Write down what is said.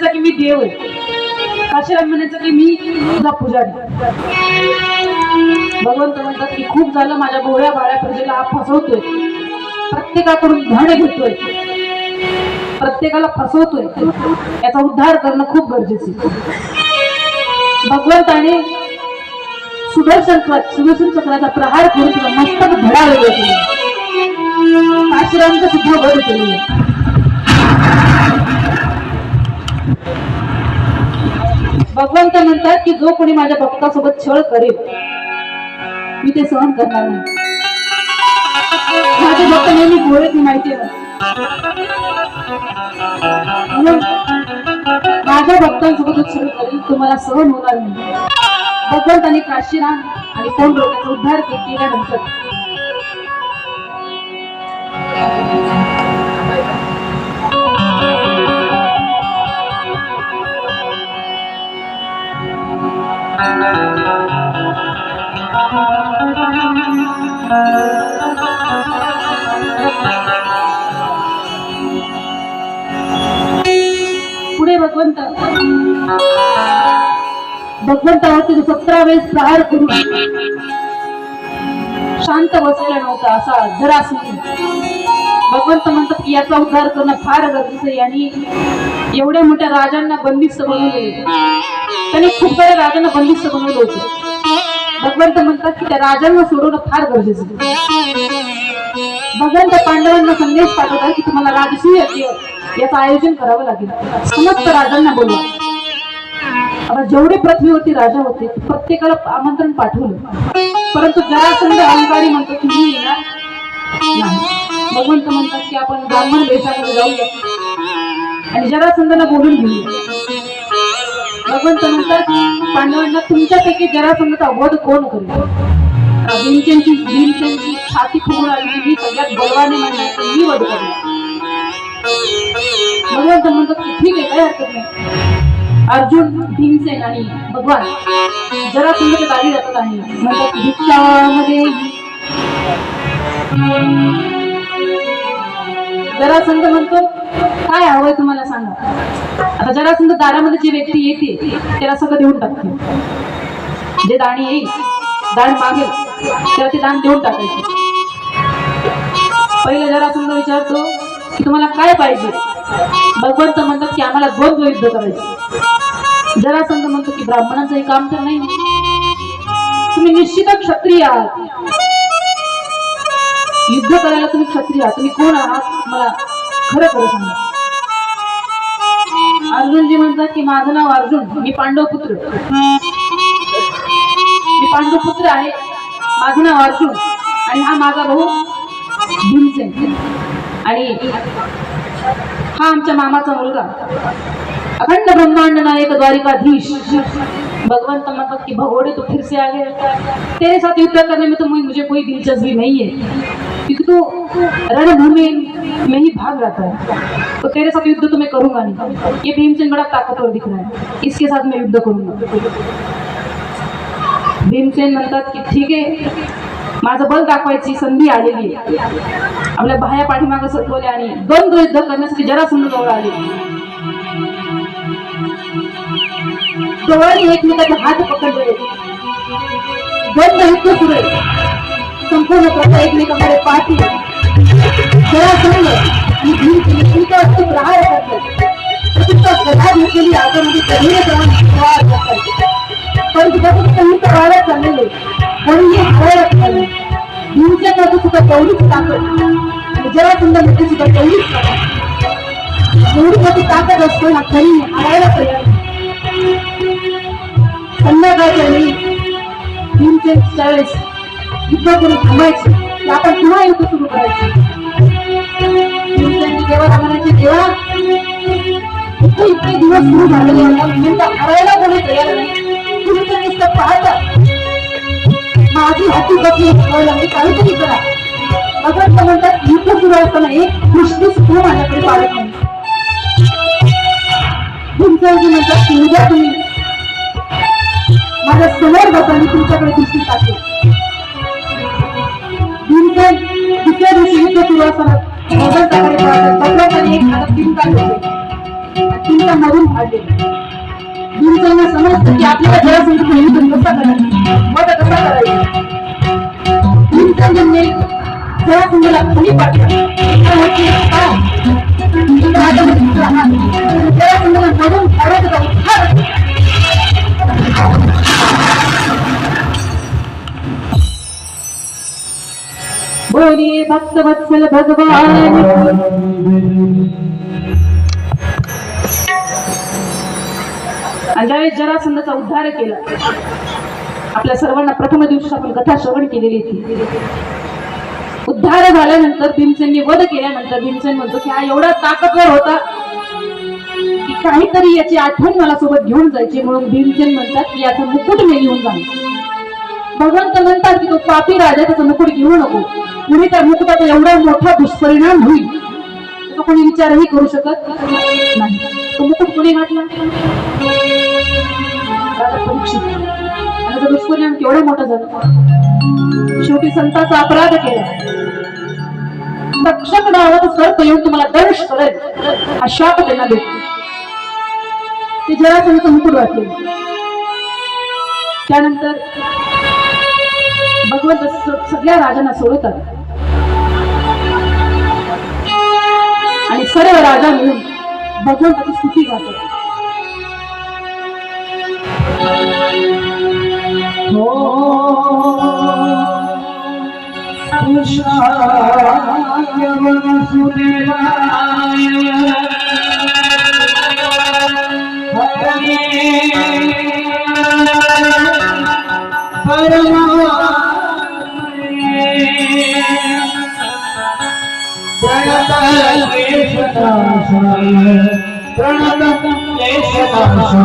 म्हणायचा की मी देव आहे. काशीराम म्हणायचं की मी तुझा पुजारी. भगवंत म्हणतात की खूप झालं माझ्या गोळ्या बाळ्या प्रजेला हा फसवतोय. प्रत्येकाकडून धन घेतोय. प्रत्येकाला फसवतोय. याचा उद्धार करणं खूप गरजेचं भगवंताने सुदर्शन सुदर्शन चक्राचा प्रहार करून तिला मस्तक धडा वेगळं केलं काशीरामचं सुद्धा वध केलेलं आहे. भगवंत म्हणतात की जो कोणी माझ्या भक्तासोबत छळ करेल मी ते सहन करणार नाही. माझे भक्त नेहमी गोळे ती माहिती आहे. माझ्या भक्तांसोबत छळ करेल तुम्हाला सहन होणार नाही. भगवंतांनी काशीराम आणि कोण रोगाचा उद्धार के- केल्यानंतर पुढे भगवंत. भगवंतावरती सतरा वेळेस प्रहार करून शांत बसलेला नव्हता असा जरा भगवंत म्हणतात की याचा उद्धार करणं फार गरजेचं आहे आणि एवढ्या मोठ्या राजांना बंदिस्त बनवले त्यांनी खूप साऱ्या राजांना बंदिस्त बनवलं होतं. भगवंत म्हणतात की त्या राजांना सोडवणं फार गरजेचं भगवंत पांडवांना संदेश पाठवतात की तुम्हाला राजसूय याचं आयोजन करावं लागेल. समस्त राजांना बोलवा. आता जेवढे पृथ्वीवरती राजा होते प्रत्येकाला आमंत्रण पाठवलं. परंतु जरासंध अहंकारी म्हणतो की मी येणार भगवंत म्हणतात की आपण ब्राह्मण वेशाकडे जाऊया. आणि जरासंधाला बोलून घेऊया. भगवंत म्हणतात पांडवांना तुमच्यापैकी समजा वध कोण करू? भीमसेनची भीमसेनची छाती फुगून आली की मी सगळ्यात बलवाने म्हणणार मी वध करणार भगवंत म्हणतात की ठीक आहे काय हरकत नाही. अर्जुन भीमसेन आणि भगवान जरा तुमच्या गाडी जातात आणि म्हणतात भिक्षामध्ये जरा जरासंध म्हणतो काय हवंय तुम्हाला सांगा. आता जरासंध दारामध्ये जी व्यक्ती येते त्याला सगळं देऊन टाकते. जे दाणी येईल दाण मागेल त्याला ते दान देऊन टाकायचे. पहिले जरासंध विचारतो की तुम्हाला काय पाहिजे? भगवंत म्हणतात की आम्हाला दोन युद्ध करायचं. जरासंध म्हणतो की ब्राह्मणांचं हे काम तर नाही. तुम्ही निश्चितच क्षत्रिय आहात. युद्ध करायला तुम्ही क्षत्रिय आहात. तुम्ही कोण आहात? मला खरं खरं सांगा. अर्जुनजी म्हणतात की माझं नाव अर्जुन मी पांडव पुत्र मी पांडव पुत्र आहे. माझं नाव अर्जुन. आणि हा माझा भाऊ भीमसेन. आणि हा आमच्या मामाचा मुलगा. अखंड ब्रह्मांड नायक द्वारिकाधीश. भगवंत म्हणतात कि भगोड़े तो फिर से आ गए तेरे साथ युद्ध करने में तो मुझे कोई दिलचस्पी नहीं है। क्योंकि तू रणभूमि में ही भाग रहता है। तो तेरे साथ युद्ध तो मैं करूँगा नहीं। ये भीमसेन बड़ा ताकतवर दिख रहा है। इसके साथ मैं युद्ध करूँगा। भीमसेन म्हणतात की, ठीक आहे. माझं बल दाखवायची संधी आलेली आहे. आपल्या बाह्या पाठीमागं सटवले आणि द्वंद्व युद्ध करण्यासाठी जरा जवळ आले. जवळ एकमेकाचे हात पकडले. द्वंद्व युद्ध सुरू संपूर्ण प्रजा एकमेकांकडे पाहते जरा संघ आणि प्रहार करतात घेतलेली म्हणजे परंतु संयुक्त वाढत चाललेले. नाही भीमच्या सुद्धा तेवढीच ताकद. जरा सुंदर सुद्धा तेवढीच ताकद. एवढी मोठी ताकद असते ना खरी हरायला तयार. संध्याकाळच्या वेळी भीमचे त्यावेळेस युद्ध करून थांबायचं. की आपण पुन्हा युद्ध सुरू करायचं. भीमसेनजी देवाला म्हणायचे देवा इतके इतके दिवस सुरू झालेले आहेत. म्हणजे हरायला कोणी तयार नाही. तुम्ही तर नुसतं पाहता. माझी हाती बघली कळलं मी काहीतरी करा. भगवंत म्हणतात युद्ध सुरू असताना एक दृष्टीच सुद्धा माझ्याकडे पाळत नाही. भीमसेनजी म्हणतात की उद्या तुम्ही माझ्यासमोर बसा मी तुमच्याकडे दृष्टी टाकेल भीमसेन दुसऱ्या दिवशी युद्ध सुरू असताना भगवंताकडे पाहतात भगवंताने एक हातात तीन काढले मधून फाडले समजतं की आपल्याला जरासंध युद्ध कसा करायचा? वध कसा करायचा? भीमसेनने जरासंधला खाली पाडलं म्हणून होते? काय? भक्त वत्सल भगवान आणि ज्यावेळेस जरासंधाचा उद्धार केला आपल्या सर्वांना प्रथम दिवशी आपण कथा श्रवण केलेली होती उद्धार झाल्यानंतर भीमसेनने वध केल्यानंतर भीमसेन म्हणतो की हा एवढा ताकदवर होता काहीतरी याची आठवण मला सोबत घेऊन जायची म्हणून भीमसेन म्हणतात की याचं मुकुट मी घेऊन जाईल भगवंत म्हणतात की तो पापी राजा त्याचा मुकुट घेऊ नको. पुढे त्या मुकुटाचा एवढा मोठा दुष्परिणाम होईल. तो कोणी विचारही करू शकत नाही. तो मुकुट कोणी घातला? परीक्षित. दुष्परिणाम केवढा मोठा झाला. शेवटी संताचा अपराध केला. तक्षक नावाचा सर्प येऊन तुम्हाला दर्श करेल. हा शाप त्यांना देतो ते जरासंधचं मुकुट घातले त्यानंतर भगवंत सगळ्या राजांना सोडवतात आणि सर्व राजा मिळून भगवंताची स्तुती गातात प्रणत क्लेशनाशाय प्रणत क्लेशनाशाय